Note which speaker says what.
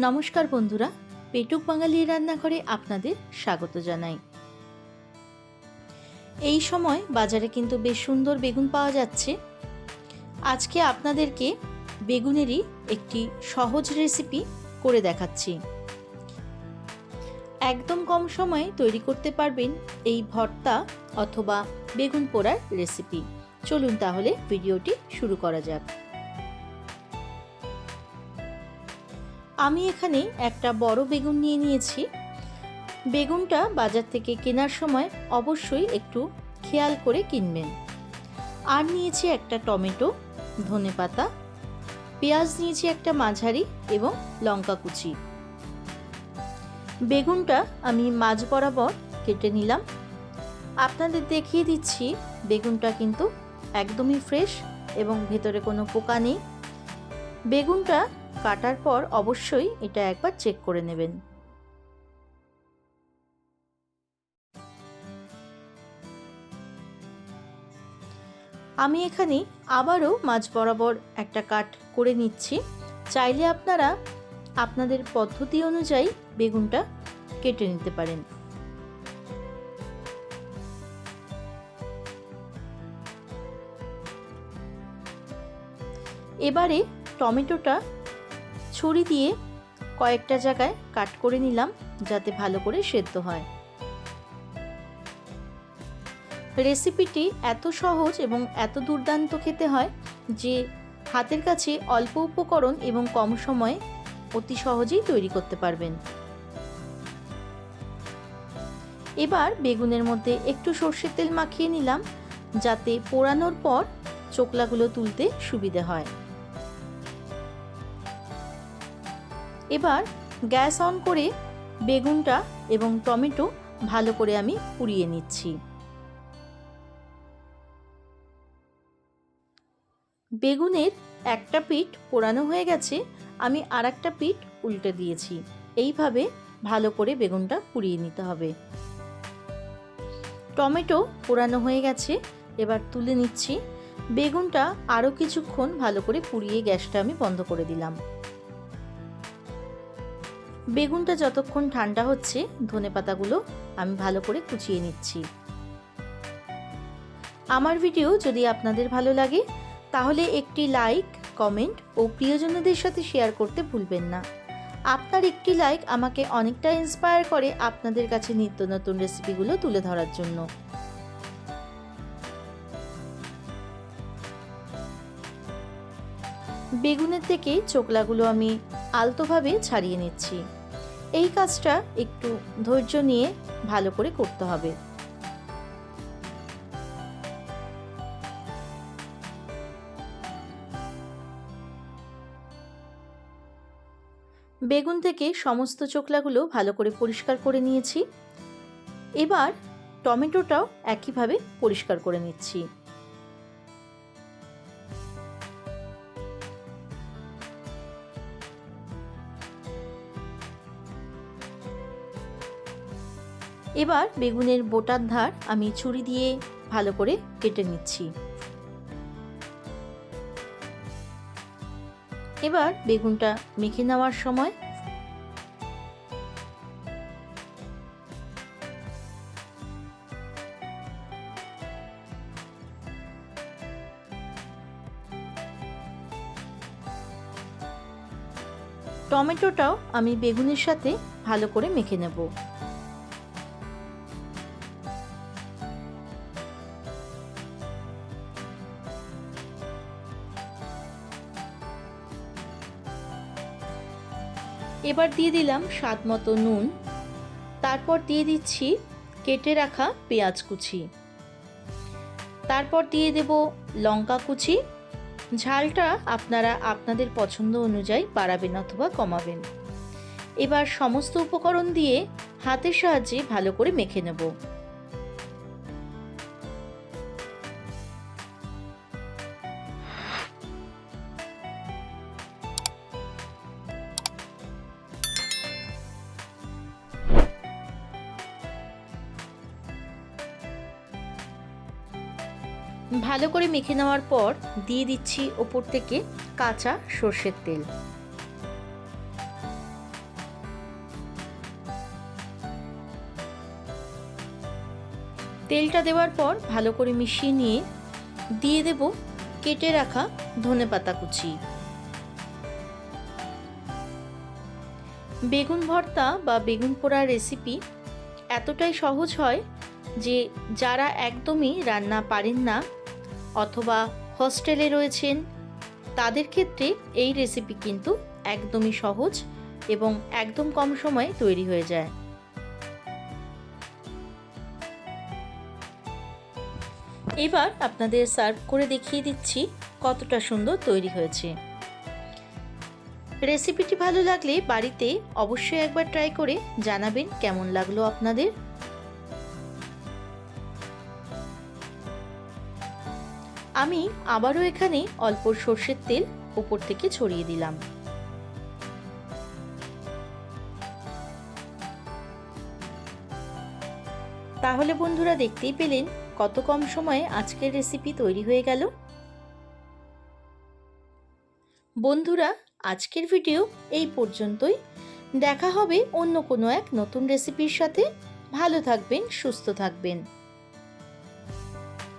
Speaker 1: নমস্কার বন্ধুরা, পেটুক বাঙালির রান্নাঘরে আপনাদের স্বাগত জানাই। এই সময় বাজারে কিন্তু বেশ সুন্দর বেগুন পাওয়া যাচ্ছে। আজকে আপনাদেরকে বেগুনেরই একটি সহজ রেসিপি করে দেখাচ্ছি। একদম কম সময়ে তৈরি করতে পারবেন এই ভর্তা অথবা বেগুন পোড়ার রেসিপি। চলুন তাহলে ভিডিওটি শুরু করা যাক। আমি এখানে একটা বড় বেগুন নিয়ে নিয়েছি। বেগুনটা বাজার থেকে কেনার সময় অবশ্যই একটু খেয়াল করে কিনবেন। আর নিয়েছি একটা টমেটো, ধনে পাতা, পেঁয়াজ নিয়েছি একটা মাঝারি এবং লঙ্কা কুচি। বেগুনটা আমি মাঝ বরাবর কেটে নিলাম। আপনাদের দেখিয়ে দিচ্ছি, বেগুনটা কিন্তু একদমই ফ্রেশ এবং ভেতরে কোনো পোকা নেই। বেগুনটা কাটার পর অবশ্যই এটা একবার চেক করে নেবেন। আমি এখানে আবারও মাছ বরাবর একটা কাট করে নিচ্ছি। চাইলে আপনারা আপনাদের পদ্ধতি অনুযায়ী বেগুনটা কেটে নিতে পারেন। এবারে টমেটোটা ছুরি দিয়ে কয়েকটা জায়গায় কাট করে নিলাম যাতে ভালো করে সেদ্ধ হয়। রেসিপিটি এত সহজ এবং এত দুর্দান্ত খেতে হয় যে হাতের কাছে অল্প উপকরণ এবং কম সময়ে অতি সহজেই তৈরি করতে পারবেন। এবার বেগুনের মধ্যে একটু সর্ষের তেল মাখিয়ে নিলাম যাতে পোড়ানোর পর চোকলাগুলো তুলতে সুবিধে হয়। এবার গ্যাস অন করে বেগুনটা এবং টমেটো ভালো করে আমি পুড়িয়ে নিচ্ছি। বেগুনের একটা পিঠ পোড়ানো হয়ে গেছে, আমি আর একটা পিঠ উল্টে দিয়েছি। এইভাবে ভালো করে বেগুনটা পুড়িয়ে নিতে হবে। টমেটো পোড়ানো হয়ে গেছে, এবার তুলে নিচ্ছি। বেগুনটা আরও কিছুক্ষণ ভালো করে পুড়িয়ে গ্যাসটা আমি বন্ধ করে দিলাম। বেগুনটা যতক্ষণ ঠান্ডা হচ্ছে, ধনে পাতাগুলো আমি ভালো করে কুচিয়ে নিচ্ছি। আমার ভিডিও যদি আপনাদের ভালো লাগে, তাহলে একটি লাইক, কমেন্ট ও প্রিয়জনদের সাথে শেয়ার করতে ভুলবেন না। আপনার একটি লাইক আমাকে অনেকটা ইন্সপায়ার করে আপনাদের কাছে নিত্য নতুন রেসিপিগুলো তুলে ধরার জন্য। বেগুনের থেকে চোকলাগুলো আমি আলতোভাবে ছাড়িয়ে নিচ্ছি। এই কাজটা একটু ধৈর্য নিয়ে ভালো করে করতে হবে। বেগুন থেকে সমস্ত চোকলাগুলো ভালো করে পরিষ্কার করে নিয়েছি। এবার টমেটোটাও একইভাবে পরিষ্কার করে নিচ্ছি। এবার বেগুনের বোটার ধার আমি ছুরি দিয়ে ভালো করে কেটে নিচ্ছি। এবার বেগুনটা মেখে নেওয়ার সময় টমেটোটাও আমি বেগুনের সাথে ভালো করে মেখে নেব। এবার দিয়ে দিলাম স্বাদ মতো নুন। তারপর দিয়ে দিচ্ছি কেটে রাখা পেঁয়াজ কুচি। তারপর দিয়ে দেব লঙ্কা কুচি। ঝালটা আপনারা আপনাদের পছন্দ অনুযায়ী বাড়াবেন অথবা কমাবেন। এবার সমস্ত উপকরণ দিয়ে হাতের সাহায্যে ভালো করে মেখে নেব। ভালো করে মেখে নেওয়ার পর দিয়ে দিচ্ছি ওপর থেকে কাঁচা সর্ষের তেল। তেলটা দেওয়ার পর ভালো করে মিশিয়ে নিয়ে দিয়ে দেব কেটে রাখা ধনে পাতা কুচি। বেগুন ভর্তা বা বেগুন পোড়া রেসিপি এতটাই সহজ হয় যে যারা একদমই রান্না পারেন না অথবা হস্টেলে রয়েছেন, তাদের ক্ষেত্রে এই রেসিপি কিন্তু একদমই সহজ এবং একদম কম সময়ে তৈরি হয়ে যায়। এবার আপনাদের সার্ভ করে দেখিয়ে দিচ্ছি কতটা সুন্দর তৈরি হয়েছে। রেসিপিটি ভালো লাগলে বাড়িতে অবশ্যই একবার ট্রাই করে জানাবেন কেমন লাগল আপনাদের। আমি আবারও এখানে অল্প সর্ষের তেল উপর থেকে ছড়িয়ে দিলাম। তাহলে বন্ধুরা দেখতেই পেলেন কত কম সময়ে আজকের রেসিপি তৈরি হয়ে গেল। বন্ধুরা, আজকের ভিডিও এই পর্যন্তই। দেখা হবে অন্য কোনো এক নতুন রেসিপির সাথে। ভালো থাকবেন, সুস্থ থাকবেন।